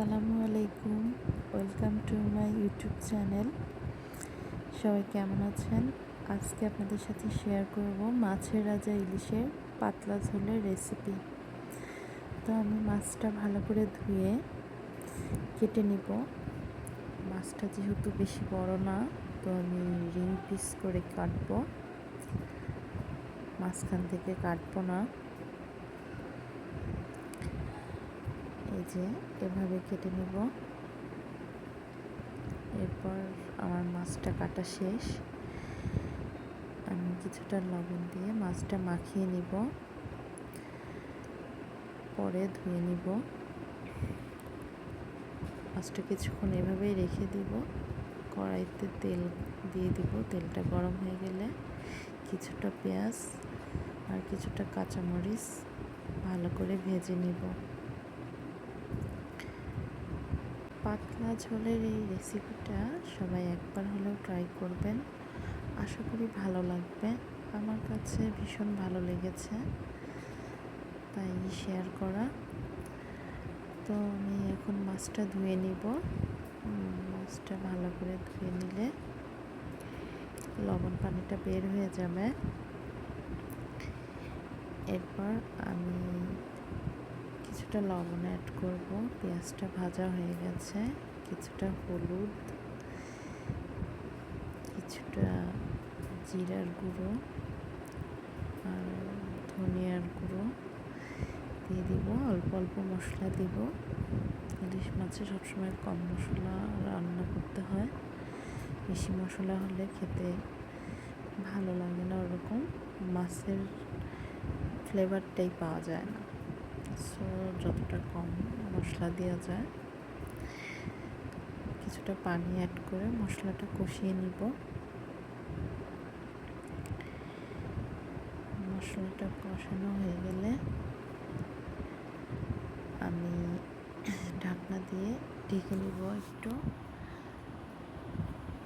আসসালামু আলাইকুম। Welcome to my YouTube channel সবাই কেমন আছেন? আজকে আপনাদের সাথে শেয়ার করব মাছের রাজা ইলিশের পাতলা ঝোলের রেসিপি তো আমি মাছটা ভালো করে ধুয়ে কেটে নিব। মাছটা যেহেতু বেশি বড় না, তো আমি রিং পিস করে কাটবো। মাঝখান থেকে কাটবো না এই যে এভাবে কেটে নেব। এরপর আমার মাছটা কাটা শেষ। আমি কিছুটা লবণ দিয়ে মাছটা মাখিয়ে নিব। পরে ধুয়ে নিব। মাছটা কিছুক্ষণ এভাবেই রেখে দিব। কড়াইতে তেল দিয়ে দিব। তেলটা গরম হয়ে গেলে কিছুটা পেঁয়াজ আর কিছুটা কাঁচামরিচ ভালো করে ভেজে নিব। পাতলা ঝোলের এই রেসিপিটা সবাই একবার হলেও ট্রাই করবেন। আশা করি ভালো লাগবে। আমার কাছে ভীষণ ভালো লেগেছে। তাই শেয়ার করা। তো আমি এখন মাছটা ধুয়ে নিব। মাছটা ভালো করে ধুয়ে নিলে লবণ পানিটা বের হয়ে যাবে। এরপর আমি কিছুটা লবণ অ্যাড করব। পেঁয়াজটা ভাজা হয়ে গেছে। কিছুটা হলুদ, কিছুটা জিরার গুঁড়ো আর ধনিয়ার গুঁড়ো দিয়ে দিব। অল্প অল্প মশলা দিব। ইলিশ মাছে সবসময় কম মশলা রান্না করতে হয়। বেশি মশলা হলে খেতে ভালো লাগে না ওরকম। মাছের ফ্লেভারটাই পাওয়া যায় না। যতটা কম মশলা দেওয়া যায়, কিছুটা পানি অ্যাড করে মশলাটা কষিয়ে নিব। মশলাটা কষানো হয়ে গেলে আমি ঢাকনা দিয়ে ঢেকে নিব একটু।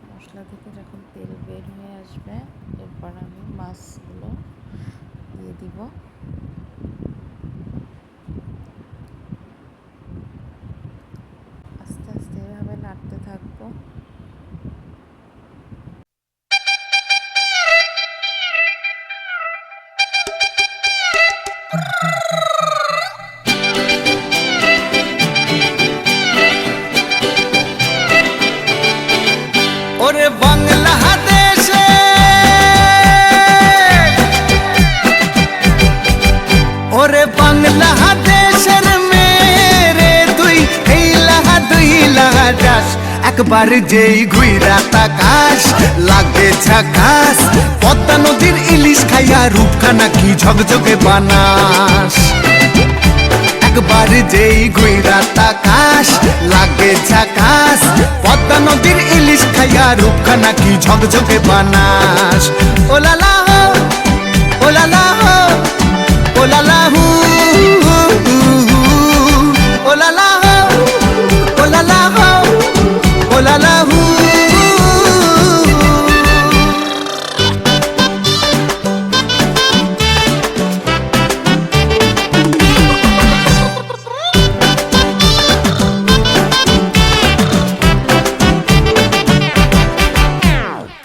মশলা থেকে যখন তেল বের হয়ে আসবে, এরপর আমি মাছগুলো দিয়ে দিব। ওরে বাংলাদেশে ওরে বাংলাদেশের মেরে তুই, এই একবার যেই ঘুইরা তাকাস লাগে ঝাকাস। পদ্মা নদীর ইলিশ খাইয়া রূপখানা কি ঝকঝকে বানাস। একবার যেই ঘুইরা তাকাস লাগে ঝাকাস। খাইয়া রূপখানা কি ঝকঝকে বানাস হো ওলালা হো হু ওলালা হো ওলালা হো ওলালা হু।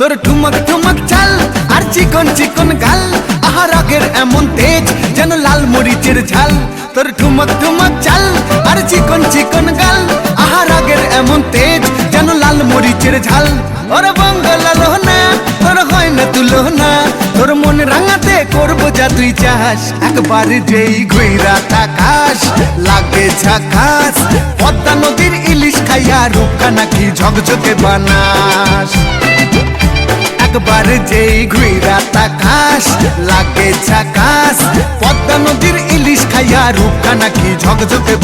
তোর ঠুমক ঠুমক চাল আর চিকন চিকন গাল। আহার আগের এমন তেজ যেন লাল মরিচের ঝাল। তোর ঠুমক ঠুমক চাল আর চিকন চিকন গাল। আহার আগের এমন তেজ যেন লাল মরিচের ঝাল। ওর বঙ্গলাল না তোর হয় না তুলো না তোর মন রাঙাতে করব যা তুই চাস। একবার যেই ঘুইরা তাকাস, লাগে ঝাকাস। পদ্মা নদীর ইলিশ খাইয়া রূপখানা নাকি ঝকঝকে বানাস। একবার যেই ঘুইরা তাকাস লাগে ঝাকাস পদ্মা নদীর ইলিশ খাইয়া রূপখানা কি ঝকঝকে